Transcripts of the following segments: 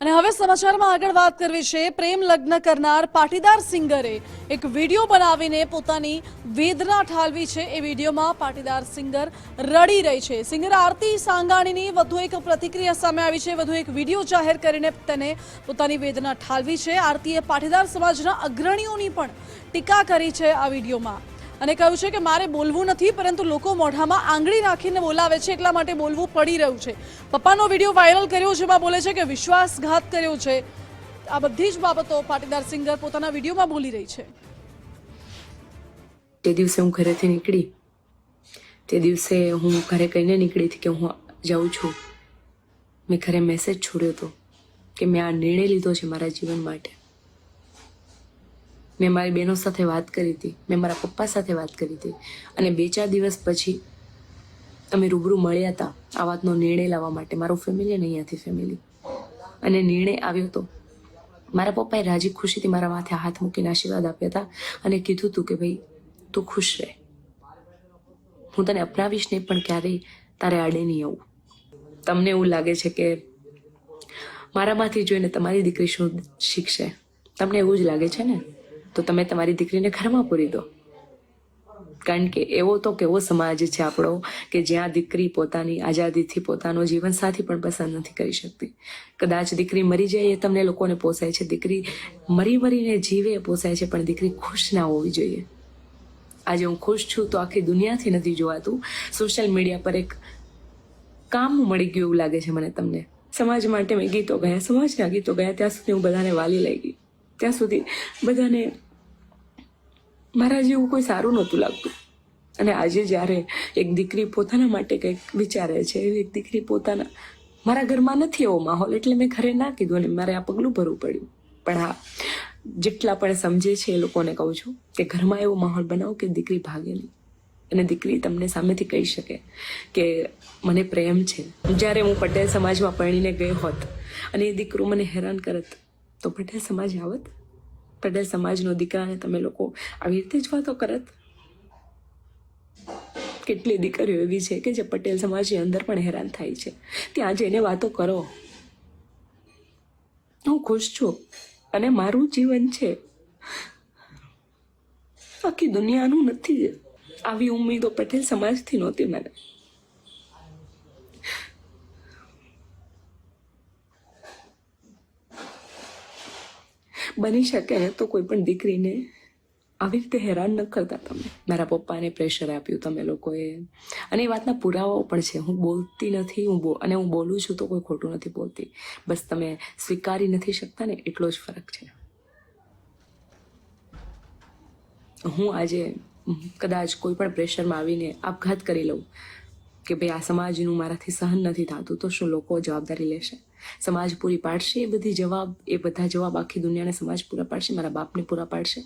અને હવે સમાચારમાં આગળ વાત કરવી છે. પ્રેમ લગ્ન કરનાર પાટીદાર સિંગરે એક વીડિયો બનાવીને પોતાની વેદના ઠાલવી છે. એ વિડીયોમાં પાટીદાર સિંગર રડી રહી છે. સિંગર આરતી સાંગાણીની વધુ એક પ્રતિક્રિયા સામે આવી છે. વધુ એક વીડિયો જાહેર કરીને તેને પોતાની વેદના ઠાલવી છે. આરતીએ પાટીદાર સમાજના અગ્રણીઓની પણ ટીકા કરી છે આ વિડીયોમાં. અને કહ્યું છે કે મારે બોલવું નથી, પરંતુ લોકો મોઢામાં આંગળી નાખીને બોલાવે છે, એટલા માટે બોલવું પડી રહ્યું છે. પપ્પાનો વીડિયો વાયરલ કર્યો છે એમાં બોલે છે કે વિશ્વાસઘાત કર્યો છે. આ બધી જ બાબતો પાટીદાર સિંગર પોતાના વિડીયોમાં બોલી રહી છે. તે દિવસે હું ઘરેથી નીકળી. તે દિવસે હું ઘરે કહીને નીકળી હતી કે હું જાઉં છું. મેં ઘરે મેસેજ છોડ્યો હતો કે મેં આ નિર્ણય લીધો છે મારા જીવન માટે. મેં મારી બહેનો સાથે વાત કરી હતી, મેં મારા પપ્પા સાથે વાત કરી હતી અને બે ચાર દિવસ પછી અમે રૂબરૂ મળ્યા હતા આ વાતનો નિર્ણય લાવવા માટે. મારું ફેમિલી અને અહીંયાથી ફેમિલી અને નિર્ણય આવ્યો હતો મારા પપ્પાએ રાજી ખુશીથી મારા માથે હાથ મૂકીને આશીર્વાદ આપ્યા હતા અને કીધું હતું કે ભાઈ, તું ખુશ રહે. હું તને અપનાવીશ નહીં, પણ ક્યારેય તારે આડે નહીં આવું તમને એવું લાગે છે કે મારામાંથી જોઈને તમારી દીકરી શું શીખશે? તમને એવું જ લાગે છે ને? તો તમે તમારી દીકરીને ઘરમાં પૂરી દો. કારણ કે એવો તો કેવો સમાજ છે આપણો કે જ્યાં દીકરી પોતાની આઝાદીથી પોતાનો જીવન સાથી પણ પસંદ નથી કરી શકતી. કદાચ દીકરી મરી જાય એ તમને લોકોને પોસાય છે. દીકરી મરી મરીને જીવે એ પોસાય છે, પણ દીકરી ખુશ ના હોવી જોઈએ. આજે હું ખુશ છું તો આખી દુનિયાથી નથી જોવાતું. સોશિયલ મીડિયા પર એક કામ મળી ગયું એવું લાગે છે મને તમને. સમાજ માટે મેં ગીતો ગયા. સમાજના ગીતો ગયા ત્યાં સુધી હું બધાને વાલી લઈ ગઈ. ત્યાં સુધી બધાને મારા જેવું કોઈ સારું નહોતું લાગતું. અને આજે જ્યારે એક દીકરી પોતાના માટે કંઈક વિચારે છે, એક દીકરી પોતાના, મારા ઘરમાં નથી એવો માહોલ, એટલે મેં ઘરે ના કીધું અને મારે આ પગલું ભરવું પડ્યું. પણ હા, જેટલા પણ સમજે છે એ લોકોને કહું છું કે ઘરમાં એવો માહોલ બનાવો કે દીકરી ભાગે નહીં. અને દીકરી તમને સામેથી કહી શકે કે મને પ્રેમ છે. જ્યારે હું પટેલ સમાજમાં પરણીને ગઈ હોત અને એ દીકરો મને હેરાન કરત તો પટેલ સમાજ આવત? પટેલ સમાજનો દીકરાને તમે લોકો આવી રીતે જ વાતો કરત? કેટલી દીકરીઓ એવી છે કે જે પટેલ સમાજની અંદર પણ હેરાન થાય છે. ત્યાં જઈને વાતો કરો. હું ખુશ છું અને મારું જીવન છે. આખી દુનિયાનું નથી. આવી ઉમેદો પટેલ સમાજથી નહોતી મને. બની શકે તો કોઈ પણ દીકરીને આવી રીતે હેરાન ન કરતા તમે. મારા પપ્પાને પ્રેશર આપ્યું તમે લોકોએ. અને એ વાતના પુરાવાઓ પણ છે. હું બોલતી નથી, હું બો, અને હું બોલું છું તો કોઈ ખોટું નથી બોલતી. બસ તમે સ્વીકારી નથી શકતા ને, એટલો જ ફરક છે. હું આજે કદાચ કોઈ પણ પ્રેશરમાં આવીને આપઘાત કરી લઉં. કે ભાઈ આ સમાજનું મારાથી સહન નથી થતું, તો શું લોકો જવાબદારી લેશે? સમાજ પૂરી પાડશે એ બધી જવાબ, એ બધા જવાબ આખી દુનિયાને સમાજ પૂરા પાડશે, મારા બાપને પૂરા પાડશે?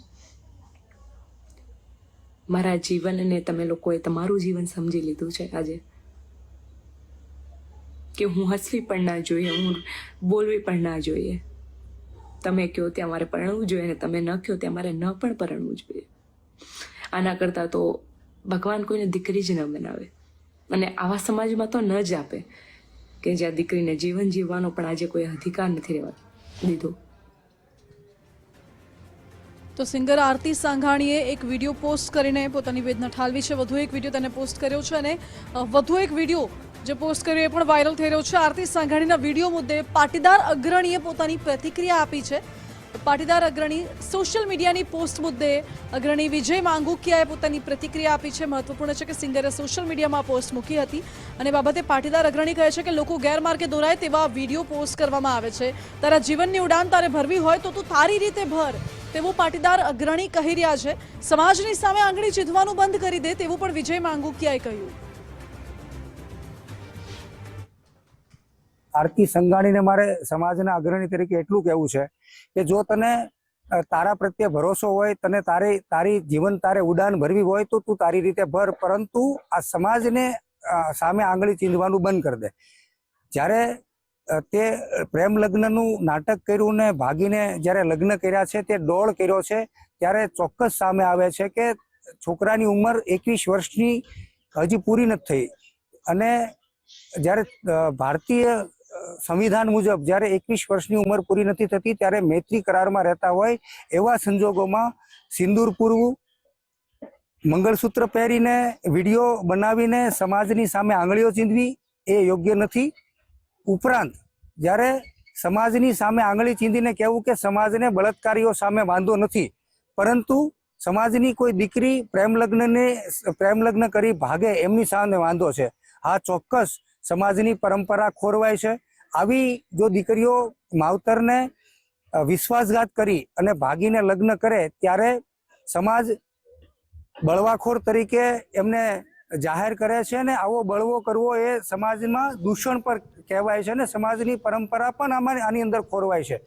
મારા જીવનને તમે લોકોએ તમારું જીવન સમજી લીધું છે આજે. કે હું હસવી પણ ના જોઈએ, હું બોલવી પણ ના જોઈએ. તમે કહો ત્યાં મારે પરણવું જોઈએ અને તમે ન કહો ત્યાં મારે ન પણ પરણવું જોઈએ. આના કરતાં તો ભગવાન કોઈને દીકરી જ ન બનાવે. અને આવા સમાજમાં તો ન જ આપે કે જ્યાં દીકરીને જીવન જીવવાનો પણ આજે કોઈ અધિકાર નથી રહેવા દીધો. તો સિંગર આરતી સાંઘાણીએ એક વીડિયો પોસ્ટ કરીને પોતાની વેદના ઠાલવી છે. વધુ એક વીડિયો તેને પોસ્ટ કર્યો છે અને વધુ એક વીડિયો જે પોસ્ટ કર્યો એ પણ વાયરલ થઈ રહ્યો છે. આરતી સાંઘાણીના વીડિયો મુદ્દે પાટીદાર અગ્રણીએ પોતાની પ્રતિક્રિયા આપી છે. પાટીદાર અગ્રણી સોશિયલ મીડિયાની પોસ્ટ મુદ્દે અગ્રણી વિજય માંગુકિયાએ પોતાની પ્રતિક્રિયા આપી છે. મહત્વપૂર્ણ છે કે સિંગરે સોશિયલ મીડિયામાં પોસ્ટ મૂકી હતી અને બાબતે પાટીદાર અગ્રણી કહે છે કે લોકો ગેરમાર્ગે દોરાય તેવા વીડિયો પોસ્ટ કરવામાં આવે છે. તારા જીવનની ઉડાન તારે ભરવી હોય તો તું તારી રીતે ભર, તેવું પાટીદાર અગ્રણી કહી રહ્યા છે. સમાજની સામે આંગળી ચીધવાનું બંધ કરી દે તેવું પણ વિજય માંગુકિયાએ કહ્યું. આરતી સંઘાણીને મારે સમાજના અગ્રણી તરીકે એટલું કહેવું છે કે જો તને તારા પ્રત્યે ભરોસો હોય, તને તારી તારી જીવન તારે ઉડાન ભરવી હોય, તો તું તારી રીતે ભર, પરંતુ આ સમાજને સામે આંગળી ચીંધવાનું બંધ કરી દે. જ્યારે તે પ્રેમ લગ્નનું નાટક કર્યું ને ભાગીને જ્યારે લગ્ન કર્યા છે, તે ડોળ કર્યો છે, ત્યારે ચોક્કસ સામે આવે છે કે છોકરાની ઉંમર એકવીસ વર્ષની હજી પૂરી નથી થઈ. અને જ્યારે ભારતીય સંવિધાન મુજબ જ્યારે એકવીસ વર્ષની ઉંમર પૂરી નથી થતી, ત્યારે મૈત્રી કરારમાં રહેતા હોય એવા સંજોગોમાં સિંદૂર પૂરવું, મંગળસૂત્ર પહેરીને વીડિયો બનાવીને સમાજની સામે આંગળીઓ ચીંધવી એ યોગ્ય નથી. ઉપરાંત, જ્યારે સમાજની સામે આંગળી ચીંધીને કહેવું કે સમાજને બળાત્કારીઓ સામે વાંધો નથી, પરંતુ સમાજની કોઈ દીકરી પ્રેમ લગ્નને પ્રેમ લગ્ન કરી ભાગે, એમની સામે વાંધો છે. આ ચોક્કસ સમાજની પરંપરા ખોરવાય છે. આવી જો દીકરીઓ માવતરને વિશ્વાસઘાત કરી અને ભાગીને લગ્ન કરે, ત્યારે સમાજ બળવાખોર તરીકે એમને જાહેર કરે છે ને આવો બળવો કરવો એ સમાજમાં દૂષણ પર કહેવાય છે ને સમાજની પરંપરા પણ આમાં આની અંદર ખોરવાય છે.